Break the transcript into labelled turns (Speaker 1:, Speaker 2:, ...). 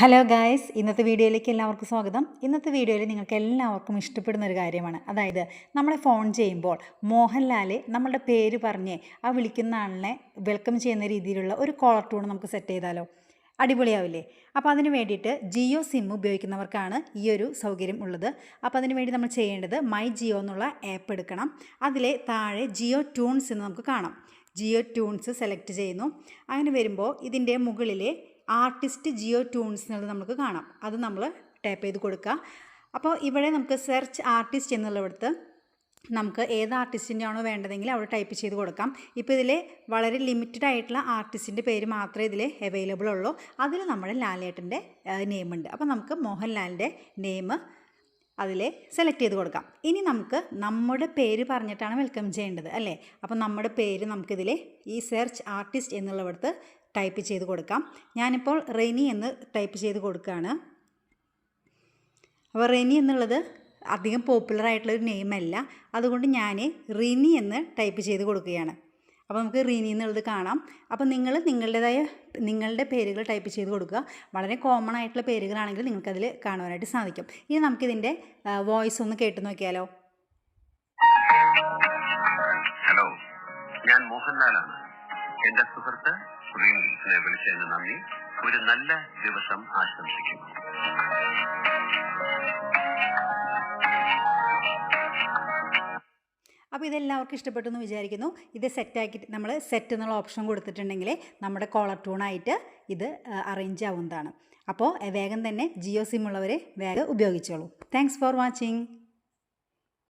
Speaker 1: Hello guys ഇന്നത്തെ വീഡിയോയിലേക്ക് എല്ലാവർക്കും സ്വാഗതം. ഇന്നത്തെ വീഡിയോയിൽ നിങ്ങൾക്ക് എല്ലാവർക്കും ഇഷ്ടപ്പെടുന്ന ഒരു കാര്യമാണ്. അതായത് നമ്മളെ ഫോൺ ചെയ്യുമ്പോൾ മോഹൻലാൽ നമ്മളുടെ പേര് പറഞ്ഞ് ആ വിളിക്കുന്ന ആളിനെ വെൽക്കം ചെയ്യുന്ന രീതിയിലുള്ള ഒരു കോളർ ടൂൺ നമുക്ക് സെറ്റ് ചെയ്താലോ? അടിപൊളിയാവില്ലേ? അപ്പോൾ അതിന് വേണ്ടിയിട്ട് ജിയോ സിം ഉപയോഗിക്കുന്നവർക്കാണ് ഈ ഒരു സൗകര്യം ഉള്ളത്. അപ്പോൾ അതിന് വേണ്ടി നമ്മൾ ചെയ്യേണ്ടത് മൈ ജിയോ എന്നുള്ള ആപ്പ് എടുക്കണം. അതിലെ താഴെ ജിയോ ട്യൂൺസ് എന്ന് നമുക്ക് കാണാം. ജിയോ ട്യൂൺസ് സെലക്ട് ചെയ്യുന്നു. അങ്ങനെ വരുമ്പോൾ ഇതിന്റെ മുകളിലെ ആർട്ടിസ്റ്റ് ജിയോ ട്യൂൺസ് എന്നുള്ളത് നമുക്ക് കാണാം. അത് നമ്മൾ ടാപ്പ് ചെയ്ത് കൊടുക്കുക. അപ്പോൾ ഇവിടെ നമുക്ക് സെർച്ച് ആർട്ടിസ്റ്റ് എന്നുള്ളിടത്ത് നമുക്ക് ഏത് ആർട്ടിസ്റ്റിന്റെ ആണോ വേണ്ടതെങ്കിൽ അവിടെ ടൈപ്പ് ചെയ്ത് കൊടുക്കാം. ഇപ്പോൾ ഇതിൽ വളരെ ലിമിറ്റഡ് ആയിട്ടുള്ള ആർട്ടിസ്റ്റിന്റെ പേര് മാത്രമേ ഇതിൽ അവൈലബിൾ ഉള്ളൂ. അതിൽ നമ്മുടെ ലാലേട്ടന്റെ നെയിം ഉണ്ട്. അപ്പോൾ നമുക്ക് മോഹൻലാലിന്റെ നെയിം അതിൽ സെലക്ട് ചെയ്ത് കൊടുക്കാം. ഇനി നമുക്ക് നമ്മുടെ പേര് പറഞ്ഞിട്ടാണ് വെൽക്കം ചെയ്യേണ്ടത് അല്ലേ? അപ്പോൾ നമ്മുടെ പേര് നമുക്കിതിൽ ഈ സെർച്ച് ആർട്ടിസ്റ്റ് എന്നുള്ളിടത്ത് ടൈപ്പ് ചെയ്ത് കൊടുക്കാം. ഞാനിപ്പോൾ റെനി എന്ന് ടൈപ്പ് ചെയ്ത് കൊടുക്കുകയാണ്. അപ്പോൾ റെനി എന്നുള്ളത് അധികം പോപ്പുലർ ആയിട്ടുള്ള ഒരു നെയിം അല്ല അതുകൊണ്ട് ഞാൻ റിനി എന്ന് ടൈപ്പ് ചെയ്ത് കൊടുക്കുകയാണ്. അപ്പോൾ നമുക്ക് റിനി എന്നുള്ളത് കാണാം. അപ്പോൾ നിങ്ങൾ നിങ്ങളുടേതായ നിങ്ങളുടെ പേരുകൾ ടൈപ്പ് ചെയ്ത് കൊടുക്കുക. വളരെ കോമൺ ആയിട്ടുള്ള പേരുകളാണെങ്കിൽ നിങ്ങൾക്കതിൽ കാണുവാനായിട്ട് സാധിക്കും. ഇനി നമുക്കിതിന്റെ വോയിസ് ഒന്ന് കേട്ട് നോക്കിയാലോ.
Speaker 2: ഹലോ ഞാൻ മോഹൻലാലാണ്. എന്റെ സുഹൃത്ത് റിനെ വിളിച്ചതിന് നന്ദി. ഒരു നല്ല ദിവസം ആശംസിക്കുന്നു.
Speaker 1: അപ്പോൾ ഇതെല്ലാവർക്കും ഇഷ്ടപ്പെട്ടു എന്ന് വിചാരിക്കുന്നു. ഇത് സെറ്റാക്കിയിട്ട് നമ്മൾ സെറ്റ് എന്നുള്ള ഓപ്ഷൻ കൊടുത്തിട്ടുണ്ടെങ്കിൽ നമ്മുടെ കോളർ ട്യൂണായിട്ട് ഇത് അറേഞ്ച് ആവുന്നതാണ്. അപ്പോൾ വേഗം തന്നെ ജിയോ സിം ഉള്ളവർ വേഗം ഉപയോഗിച്ചോളൂ. Thanks for watching